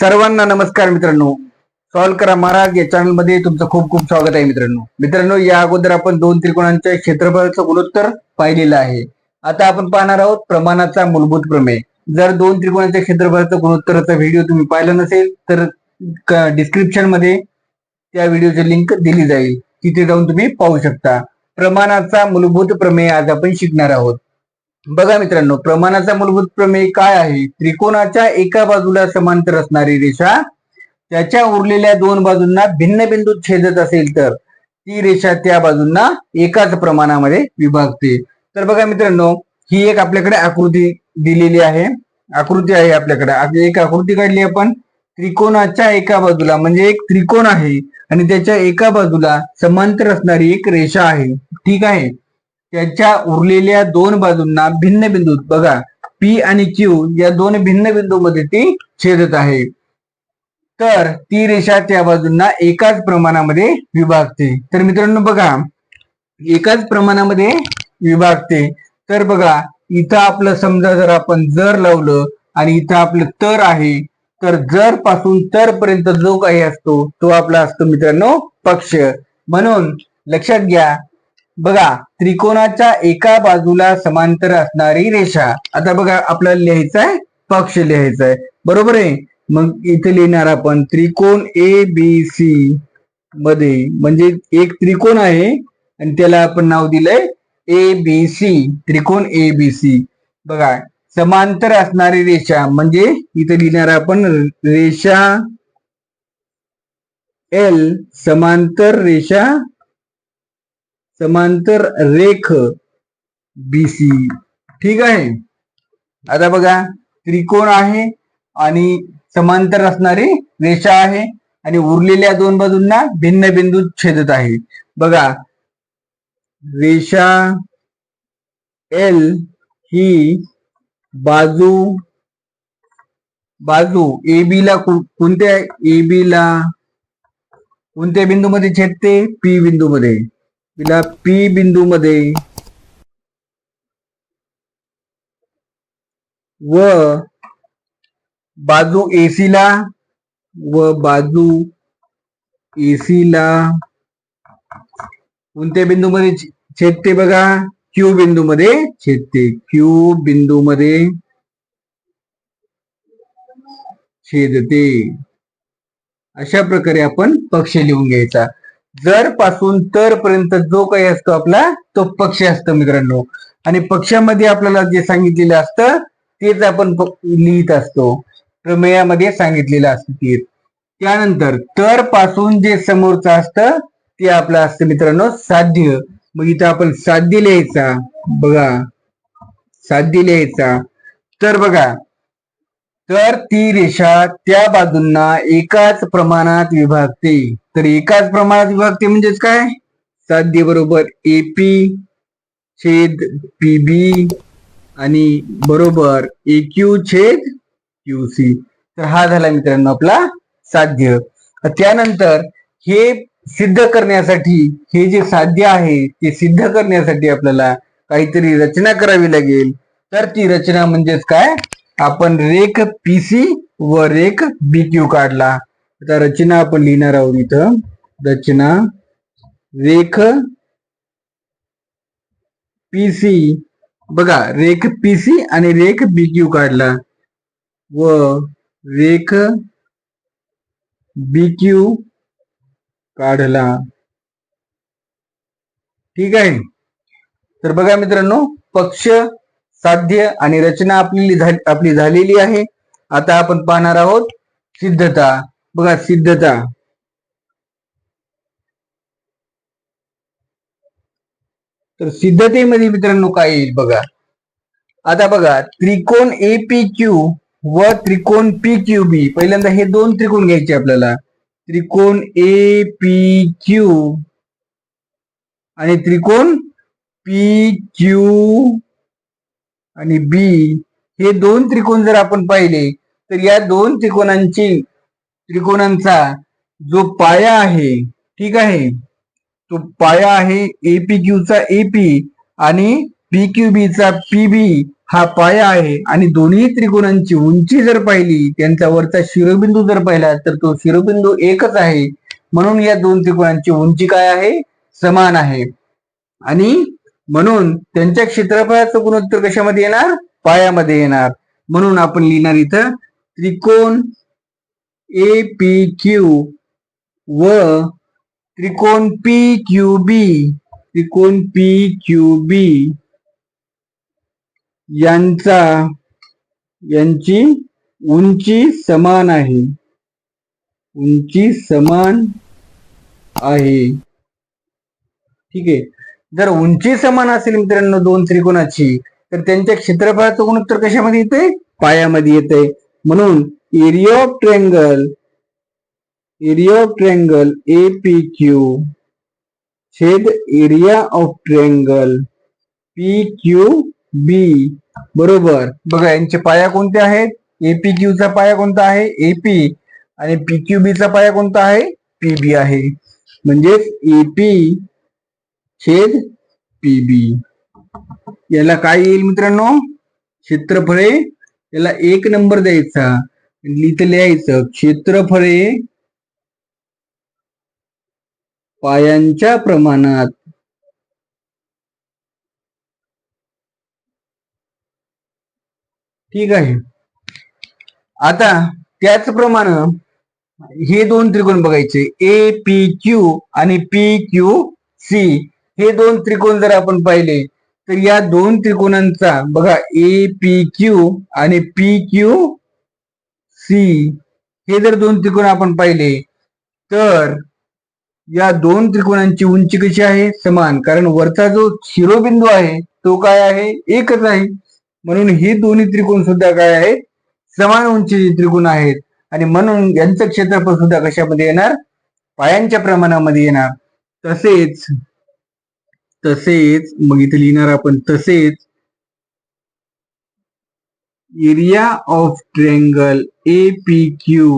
सर्वांना नमस्कार मित्रांनो. सॉल्व करा महाराज या चॅनलमध्ये तुमचं खूप खूप स्वागत आहे मित्रांनो. मित्रांनो या अगोदर आपण दोन त्रिकोणांच्या क्षेत्रफळाचं गुणोत्तर पाहिलेलं आहे. आता आपण पाहणार आहोत प्रमाणाचा मूलभूत प्रमेय. जर दोन त्रिकोणाच्या क्षेत्रफळाचं गुणोत्तराचा व्हिडिओ तुम्ही पाहिला नसेल तर डिस्क्रिप्शनमध्ये त्या व्हिडिओची लिंक दिली जाईल. तिथे जाऊन तुम्ही पाहू शकता. प्रमाणाचा मूलभूत प्रमेय आज आपण शिकणार आहोत. बघा मित्रांनो प्रमाणाचा मूलभूत प्रमेय काय आहे? त्रिकोणाच्या एका बाजूला समांतर असणारी रेषा त्याच्या उरलेल्या दोन बाजूंना भिन्न बिंदू छेदत असेल तर ती रेषा त्या बाजूंना एकाच प्रमाणामध्ये विभागते. तर बघा मित्रांनो ही एक आपल्याकडे आकृती दिलेली आहे. आकृती आहे आपल्याकडे. एक आकृती काढली आपण. त्रिकोणाच्या एका बाजूला म्हणजे एक त्रिकोण आहे आणि त्याच्या एका बाजूला समांतर असणारी एक रेषा आहे. ठीक आहे? त्याच्या उरलेल्या दोन बाजूंना भिन्न बिंदू बघा पी आणि क्यू या दोन भिन्न बिंदूमध्ये ती छेदत आहे. तर ती रेषा त्या बाजूंना एकाच प्रमाणामध्ये विभागते. तर मित्रांनो बघा एकाच प्रमाणामध्ये विभागते. तर बघा इथं आपलं समजा जर आपण जर लावलं आणि इथं आपलं तर आहे तर जर पासून तर पर्यंत जो काही असतो तो आपला असतो मित्रांनो पक्ष. म्हणून लक्षात घ्या बघा त्रिकोणाच्या एका बाजूला समांतर असणारी रेषा. आता बघा आपल्याला लिहायचं आहे पक्ष लिहायचा आहे बरोबर आहे? मग इथे लिहिणार आपण त्रिकोण ए बी सी मध्ये. म्हणजे एक त्रिकोण आहे आणि त्याला आपण नाव दिलंय ए बी सी त्रिकोण ए बी सी बघा समांतर असणारी रेषा म्हणजे इथे लिहिणार आपण रेषा एल समांतर रेषा समांतर रेख बीसी ठीक आहे? आता बघा त्रिकोण आहे आणि समांतर असणारी रेषा आहे आणि उरलेल्या दोन बाजूंना भिन्न बिंदू छेदत आहे. बघा रेषा एल ही बाजू बाजू ए बी ला कोणत्या ए बी ला? कोणत्या बिंदू मध्ये छेदते? पी बिंदू मध्ये तिला पी बिंदू मध्ये व बाजू एसी ला व बाजू एसी ला. कोणत्या बिंदू मध्ये छेदते बघा? क्यू बिंदू मध्ये छेदते. क्यू बिंदू मध्ये छेदते. अशा प्रकारे आपण पक्ष लिहून घ्यायचा. जर पासून तर पर्यंत जो काही असतो आपला तो पक्ष असतो मित्रांनो. आणि पक्षामध्ये आपल्याला जे सांगितलेलं असतं तेच आपण लिहित असतो. प्रमेयामध्ये सांगितलेलं असतं ते. त्यानंतर तर पासून जे समोरचं असतं ते आपलं असतं मित्रांनो साध्य. मग इथं आपण साध्य लिहायचा. बघा. साध्य लिहायचा. तर बघा तर ती रेषा त्या बाजूंना एकाच प्रमाणात विभागते. तर एकाच प्रमाणात विभागते म्हणजेच काय? साध्य बरोबर एपी छेद पीबी आणि बरोबर क्यू छेद क्यूसी तर हा झाला मित्रांनो आपला साध्य. त्यानंतर हे सिद्ध करण्यासाठी हे जे साध्य आहे ते सिद्ध करण्यासाठी आपल्याला काहीतरी रचना करावी लागेल. तर ती रचना म्हणजेच काय? आपण रेख पीसी व रेख बीक्यू काढला. आता रचना आपण लिहिणार आहोत इथं. रचना रेख पीसी बघा रेख पीसी आणि रेख बीक्यू काढला. व रेख बी क्यू काढला. ठीक आहे? तर बघा मित्रांनो पक्ष साध्य आणि रचना आपली झाली आपली झालेली आहे. आता आपण पाहणार आहोत सिद्धता. बघा सिद्धता. तर सिद्धतेमध्ये मित्रांनो काय येईल बघा. आता बघा त्रिकोण ए पी क्यू व त्रिकोण पी क्यू बी पहिल्यांदा हे दोन त्रिकोण घ्यायचे आपल्याला. त्रिकोण ए पी क्यू आणि त्रिकोण पी क्यू आणि बी हे दोन त्रिकोण जर आपण पाहिले तर या दोन त्रिकोणांची त्रिकोणांचा जो पाया आहे ठीक आहे? तो पाया आहे एपी क्यूचा एपी आणि पी क्यू बीचा पीबी हा पाया आहे. आणि दोन्ही त्रिकोणांची उंची जर पाहिली त्यांचा वरचा शिरोबिंदू जर पाहिला तर तो शिरोबिंदू एकच आहे. म्हणून या दोन त्रिकोणांची उंची काय आहे? समान आहे. आणि म्हणून त्यांच्या क्षेत्रफळाचं गुणोत्तर कशामध्ये येणार? पायामध्ये येणार. म्हणून आपण लिहिणार इथं त्रिकोण ए पी क्यू व त्रिकोण पी क्यू बी त्रिकोण पी क्यू बी यांचा यांची उंची समान आहे. उंची समान आहे. ठीक आहे? जर उंची समान असेल मित्रांनो दोन त्रिकोणाची तर त्यांच्या क्षेत्रफळाचं गुणोत्तर कशामध्ये येते पायामध्ये येते म्हणून area of triangle area of triangle A P Q छेद area of triangle P Q B बरोबर. बघा यांचे पाया कोणते आहेत? एपी क्यूचा पाया कोणता आहे? एपी आणि पी क्यू बीचा पाया कोणता आहे? पीबी आहे. म्हणजेच एपी छेद पीबी याला काय येईल मित्रांनो? क्षेत्रफळे. याला एक नंबर द्यायचा. लिहित लिहायचं. क्षेत्रफळे पायांच्या प्रमाणात. ठीक आहे. आता त्याचप्रमाणे हे दोन त्रिकोण बघायचे. ए पी क्यू आणि पी क्यू सी. हे दोन त्रिकोण जर आपण पाहिले तर या दोन त्रिकोणांचा बघा ए पी क्यू आणि पी क्यू सी हे जर दोन त्रिकोण आपण पाहिले तर या दोन त्रिकोणांची उंची कशी आहे? समान. कारण वरचा जो शिरोबिंदू आहे तो काय आहे? एकच आहे. म्हणून हे दोन्ही त्रिकोण सुद्धा काय आहेत? समान उंचीचे त्रिकोण आहेत. आणि म्हणून यांचं क्षेत्रफळ सुद्धा कशामध्ये येणार? पायांच्या प्रमाणामध्ये येणार. तसेच तसेच मग इथे लिहिणार आपण तसेच area of triangle A P Q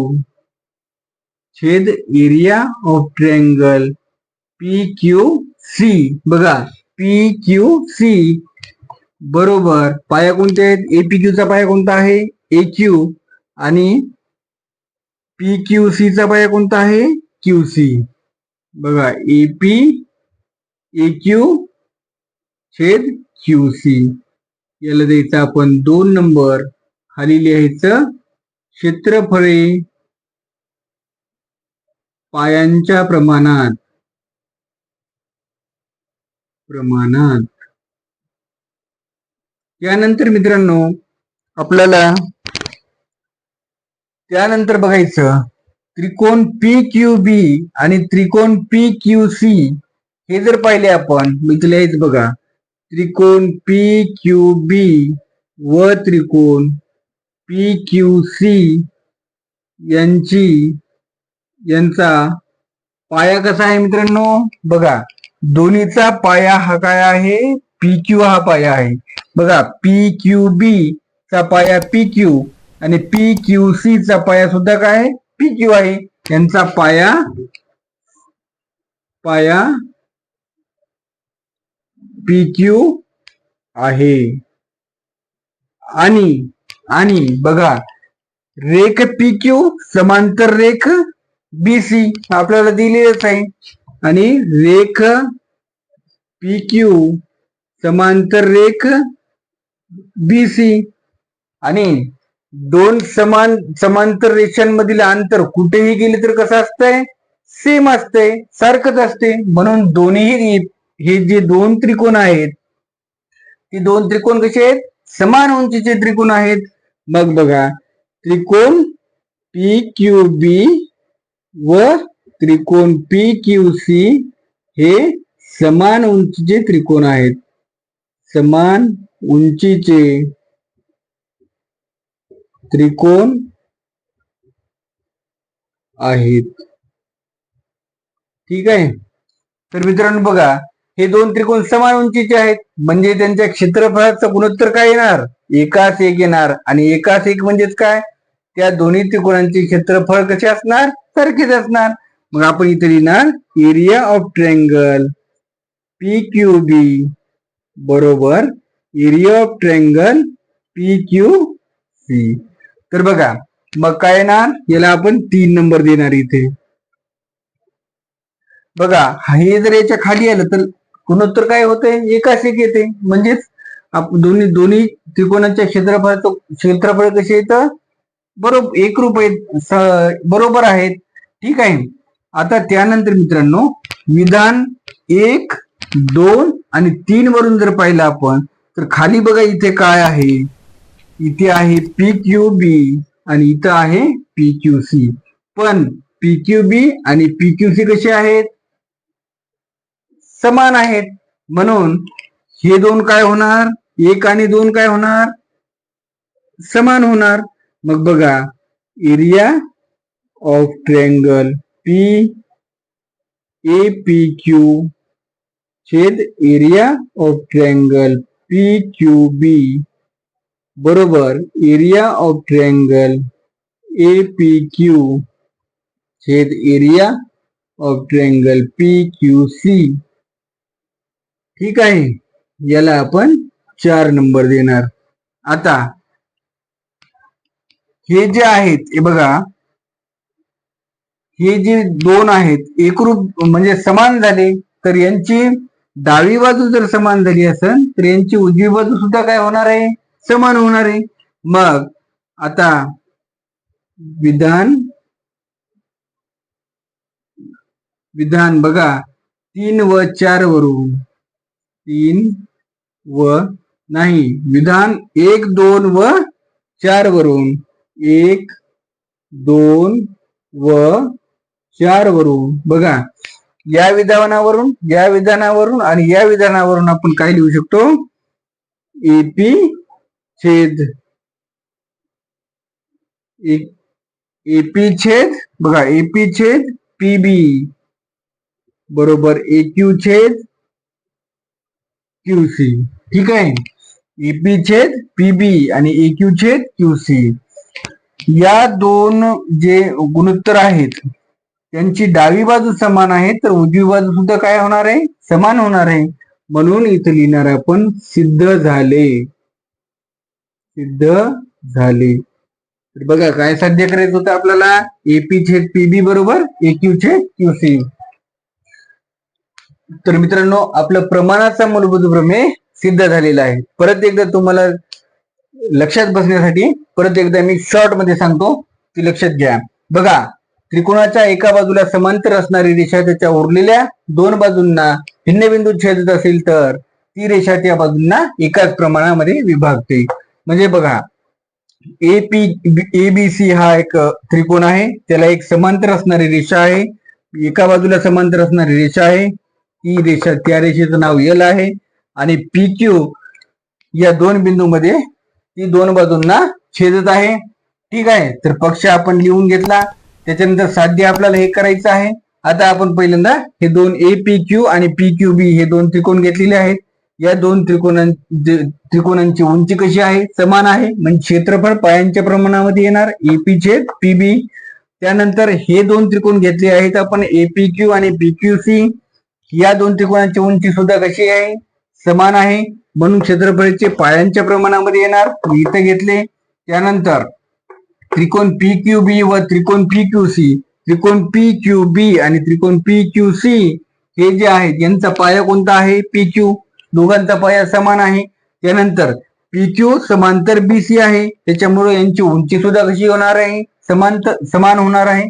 छेद area of triangle P Q C बघा पी क्यू सी बरोबर पाया कोणते आहेत? ए पी क्यूचा पाया कोणता आहे? ए क्यू आणि पी क्यू सी चा पाया कोणता आहे? क्यू सी बघा ए पी ए क्यू छेद क्यू सी. याला द्यायचं आपण दोन नंबर. खाली लिहायचं क्षेत्रफळे पायांच्या प्रमाणात. प्रमाणात. त्यानंतर मित्रांनो आपल्याला त्यानंतर बघायचं. त्रिकोण पी क्यू बी आणि त्रिकोण पी क्यू सी हे जर पाहिले आपण मी तुला हेच बघा. त्रिकोण पी क्यू बी व त्रिकोण पी क्यू सी यांची यांचा पाया कसा आहे मित्रांनो? बघा दोन्हीचा पाया हा काय आहे? पी क्यू हा पाया आहे. बघा पी क्यू बी चा पाया पी क्यू आणि पी क्यू सी चा पाया सुद्धा काय? पी क्यू आहे. यांचा पाया पाया पी क्यू आहे. आणि आणि बघा रेख पी क्यू समांतर रेख बी सी आपल्याला दिलेलंच आहे. आणि रेख पी क्यू समांतर रेख बी सी आणि दोन समान समांतर रेषांमधील अंतर कुठेही गेले तर कसं असतंय? सेम असतंय. सारखंच असते म्हणून दोन्ही हे जे दोन त्रिकोण आहेत ते दोन त्रिकोण कसे आहेत? समान उंचीचे त्रिकोण आहेत. मग बघा त्रिकोण पी क्यू बी व त्रिकोण पी क्यू सी हे समान उंचीचे त्रिकोण आहेत. समान उंचीचे त्रिकोण आहेत. ठीक आहे? तर मित्रांनो बघा हे दोन त्रिकोण समान उंचीचे आहेत. म्हणजे त्यांच्या क्षेत्रफळाचं गुणोत्तर काय येणार? एकाच एक येणार. आणि एकाच एक म्हणजेच काय? त्या दोन्ही त्रिकोणांचे क्षेत्रफळ कसे असणार? सारखेच असणार. मग आपण इथे लिहिणार area of triangle P Q B बरोबर. Area of triangle P Q C तर बघा मग काय येणार? याला आपण तीन नंबर देणार इथे. बघा हे जर याच्या खाली आलं तर गुणोत्तर काय होते एकाच एक येते. म्हणजेच आप- दोन्ही दोन्ही त्रिकोणाच्या क्षेत्रफळाचं क्षेत्रफळ कसे येतं? बरोबर एक रुपये बरोबर आहेत. ठीक आहे. आता त्यानंतर मित्रांनो विधान एक दोन आणि तीन वरून जर पाहिलं आपण तर खाली बघा इथे काय आहे. इथे आहे पी क्यू बी आणि इथं आहे पी क्यू सी. पण पी क्यू बी आणि पी क्यू सी कसे आहेत? समान आहेत. म्हणून हे दोन काय होणार? एक आणि दोन काय होणार? समान होणार. मग बघा area of triangle P A P Q छेद area of triangle P Q B बरोबर area of triangle A P Q छेद area of triangle P Q C ठीक आहे. याला आपण चार नंबर देणार. आता हे जे आहेत हे बघा. हे जे दोन आहेत एकरूप म्हणजे समान झाले तर यांची डावी बाजू जर समान झाली असेल तर यांची उजवी बाजू सुद्धा काय होणार आहे? समान होणार आहे. मग आता विधान विधान बघा. तीन व चार वरून. तीन व नाही. विधान एक दोन व चार वरून. एक दोन व चार वरून. बघा या विधानावरून या विधानावरून आणि या विधानावरून आपण काय लिहू शकतो? एपी छेद. एपी छेद. बघा एपी छेद पीबी बरोबर ए क्यू छेद. क्यू सी ठीक आहे? एपी छेद पीबी आणि ए क्यू छेद क्यू सी या दोन जे गुणोत्तर आहेत त्यांची डावी बाजू समान आहे तर उजवी बाजू सुद्धा काय होणार आहे? समान होणार आहे. म्हणून इथं लिहिणार आपण सिद्ध झाले. सिद्ध झाले. तर बघा काय साध्य करायचं होतं आपल्याला? एपी छेद पीबी बरोबर ए क्यू छेद क्यू सी तर मित्रांनो आपलं प्रमाणाचा मूलभूत प्रमेय सिद्ध झालेला आहे. परत एकदा तुम्हाला लक्षात बसण्यासाठी परत एकदा मी शॉर्टमध्ये सांगतो ती लक्षात घ्या. बघा त्रिकोणाच्या एका बाजूला समांतर असणारी रेषा त्याच्या उरलेल्या दोन बाजूंना भिन्न बिंदू छेदत असेल तर ती रेषा त्या बाजूंना एकाच प्रमाणामध्ये विभागते. म्हणजे बघा A P A B C हा एक त्रिकोण आहे त्याला एक समांतर असणारी रेषा आहे एका बाजूला समांतर असणारी रेषा आहे ई रेषा त्या रेषेचं नाव एल आहे आणि पी क्यू या दोन बिंदूमध्ये ती दोन बाजूंना छेदत आहे. ठीक आहे? तर पक्ष आपण लिहून घेतला. त्याच्यानंतर साध्य आपल्याला हे करायचं आहे. आता आपण पहिल्यांदा हे दोन ए पी क्यू आणि पी क्यू बी हे दोन त्रिकोण घेतलेले आहेत. या दोन त्रिकोणां त्रिकोणांची उंची कशी आहे? समान आहे. म्हणजे क्षेत्रफळ पायांच्या प्रमाणामध्ये येणार. ए पी छेद पी बी त्यानंतर हे दोन त्रिकोण घेतले आहेत आपण. ए पी क्यू आणि पी क्यू सी या दोन त्रिकोणांची उंची सुद्धा कशी आहे? समान आहे. म्हणून क्षेत्रफळचे पायांच्या प्रमाणामध्ये येणार. इथं घेतले. त्यानंतर त्रिकोण पी क्यू बी व त्रिकोण पी क्यू सी त्रिकोण पी क्यू बी आणि त्रिकोण पी क्यू सी हे जे आहेत यांचा पाया कोणता आहे? पी क्यू दोघांचा पाया समान आहे. त्यानंतर पी क्यू समांतर बी सी आहे. त्याच्यामुळे यांची उंची सुद्धा कशी होणार आहे? समांतर समान होणार आहे.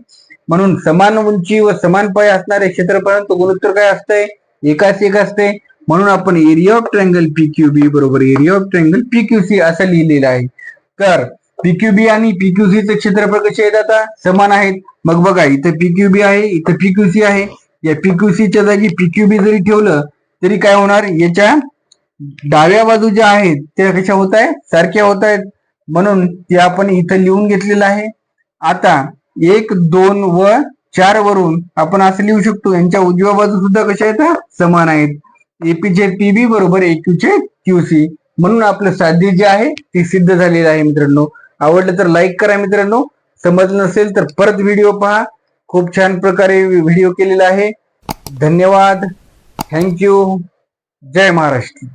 म्हणून समान उंची व समान पाय असणारे क्षेत्रफळांचं गुणोत्तर काय असतंय? एकाच एक असते म्हणून आपण area of triangle P Q B बरोबर area of triangle P Q C असं लिहिलेलं आहे. तर पीक्यूबी आणि पीक्यूसी चे क्षेत्रफळ कसे आहेत आता? समान आहेत. मग बघा इथं पीक्यूबी आहे इथं पीक्यूसी आहे. या पीक्यूसीच्या जागी पीक्यूबी जरी ठेवलं तरी काय होणार? याच्या डाव्या बाजू ज्या आहेत त्या कशा होत आहेत? सारख्या होत आहेत. म्हणून ते आपण इथं लिहून घेतलेलं आहे. आता एक दोन व चार वरून आपण असं लिहू शकतो. यांच्या उजव्या बाजू सुद्धा कशा आहेत? समान आहेत. एपीचे पीबी बरोबर एक्यूचे क्यूसी म्हणून आपलं साध्य जे आहे ती सिद्ध झालेलं आहे मित्रांनो. आवडलं तर लाईक करा मित्रांनो. समजलं नसेल तर परत व्हिडिओ पहा. खूप छान प्रकारे व्हिडिओ केलेला आहे. धन्यवाद. थँक्यू जय महाराष्ट्र.